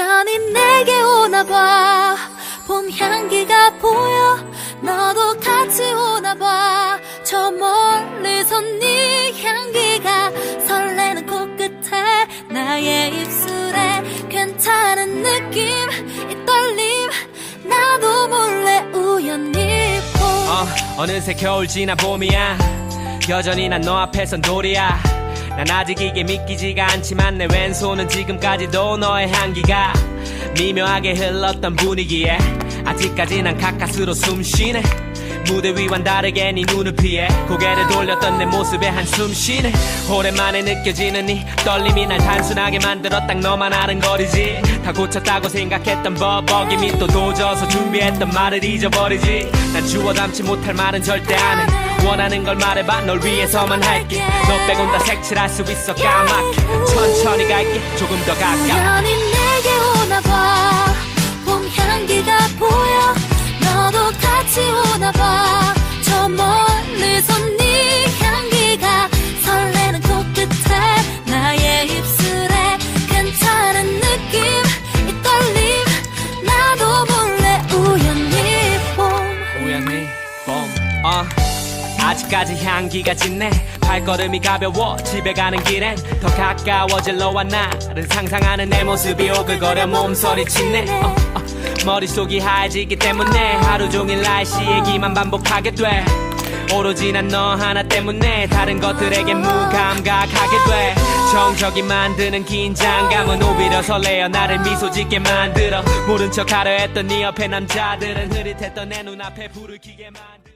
오나 봐. 봄 향기가 보여. 너도 같이 오나 봐. 저 멀리서 네 향기가 설레는 코끝에 나의 입술에 괜찮은 느낌 이 떨림. 나도 몰래 우연히 봄. 어, 어느새 겨울 지나 봄이야. 여전히 난 너 앞에선 돌이야 난 아직 이게 믿기지가 않지만 내 왼손은 지금까지도 너의 향기가 미묘하게 흘렀던 분위기에 아직까지 난 가까스로 숨 쉬네 무대 위와는 다르게 네 눈을 피해 고개를 돌렸던 내 모습에 한숨 쉬네. 오랜만에 느껴지는 이 떨림이 날 단순하게 만들어 딱 너만 아는 거리지. 다 고쳤다고 생각했던 버벅임이 또 도져서 준비했던 말을 잊어버리지. 난 주워 담지 못할 말은 절대 안해. 원하는 걸 말해봐 널 위해서만 할게. 너 빼곤 다 색칠할 수 있어 까맣게. 천천히 갈게 조금 더 가까워. 우연히 내게 오나봐. 봄오 네 어. 아직까지 향기가 짙네 발걸음이 가벼워 집에 가는 길엔 더 가까워질 너와 나를 상상하는 내 모습이 오글거려 몸서리 치네. 어, 어. 머릿속이 하얘지기 때문에 하루 종일 날씨 얘기만 반복하게 돼. 오로지 난 너 하나 때문에 다른 것들에게 무감각하게 돼. 정적이 만드는 긴장감은 오히려 설레어 나를 미소 짓게 만들어. 모른 척 하려 했던 네 옆에 남자들은 흐릿했던 내 눈앞에 불을 켜게 만들어